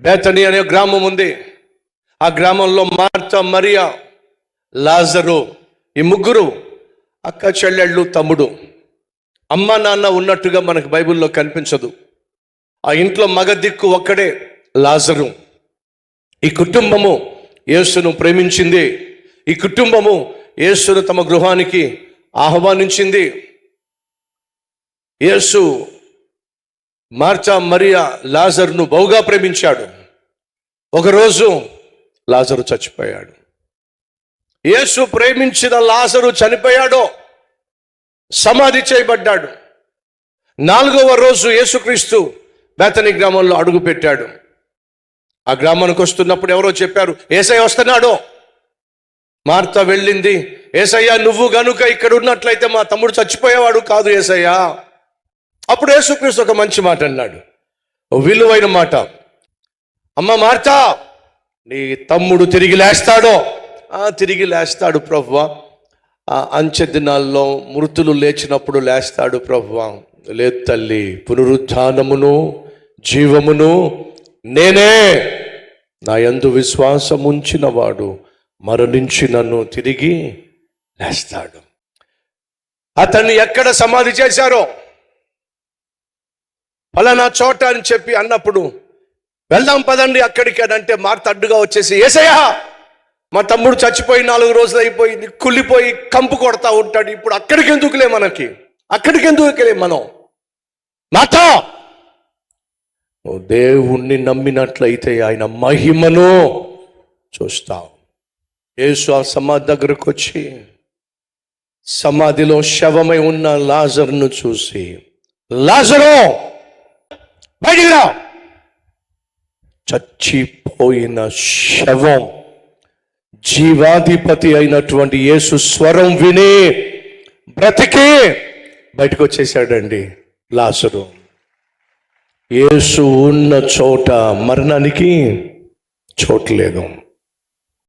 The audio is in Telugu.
బేతని అనే గ్రామం ఉంది. ఆ గ్రామంలో మార్త మరియా లాజరు ఈ ముగ్గురు అక్క చెల్లెళ్ళు తమ్ముడు. అమ్మ నాన్న ఉన్నట్టుగా మనకు బైబిల్లో కనిపించదు. ఆ ఇంట్లో మగ దిక్కు ఒక్కడే లాజరు. ఈ కుటుంబము యేసును ప్రేమించింది. ఈ కుటుంబము యేసును తమ గృహానికి ఆహ్వానించింది. యేసు మార్చా మరియా లాజర్ను బహుగా ప్రేమించాడు. ఒకరోజు లాజరు చచ్చిపోయాడు. యేసు ప్రేమించిన లాజరు చనిపోయాడో సమాధి చేయబడ్డాడు. నాలుగవ రోజు యేసుక్రీస్తు బేతని గ్రామంలో అడుగు పెట్టాడు. ఆ గ్రామానికి వస్తున్నప్పుడు ఎవరో చెప్పారు ఏసయ్య వస్తున్నాడో. మార్త వెళ్ళింది ఏసయ్య నువ్వు గనుక ఇక్కడ ఉన్నట్లయితే మా తమ్ముడు చచ్చిపోయేవాడు కాదు ఏసయ్యా. అప్పుడు యేసుక్రీస్తు ఒక మంచి మాట అన్నాడు. విలువైన మాట. అమ్మ మార్తా నీ తమ్ముడు తిరిగి లేస్తాడో? ఆ తిరిగి లేస్తాడు ప్రభువా అంచె దినాల్లో మృతులు లేచినప్పుడు లేస్తాడు ప్రభువా లేదు తల్లి పునరుద్ధానమును జీవమును నేనే. నా యందు విశ్వాసం ఉంచినవాడు మరణించి నన్ను తిరిగి లేస్తాడు. అతన్ని ఎక్కడ సమాధి చేశారో? ఫలానా చోట అని చెప్పి అన్నప్పుడు వెళ్దాం పదండి అక్కడికి అని అంటే మార్త అడ్డుగా వచ్చేసి ఏసయ్యా! మా తమ్ముడు చచ్చిపోయి నాలుగు రోజులు అయిపోయింది కుళ్ళిపోయి కంపు కొడతా ఉంటాడు. ఇప్పుడు అక్కడికి ఎందుకులే మనకి? అక్కడికి ఎందుకులే మనం? మాట ఓ దేవుణ్ణి నమ్మినట్లయితే ఆయన మహిమను చూస్తావు యేసు ఆ సమాధి దగ్గరకు వచ్చి సమాధిలో శవమై ఉన్న లాజర్ను చూసి లాజరు! బయటికి రా. చచ్చిపోయిన శవం జీవాధిపతి అయినటువంటి యేసు స్వరం విని బ్రతికి బయటకు వచ్చేసాడండి లాసరు యేసు ఉన్న చోట మరణానికి చోటు లేదు.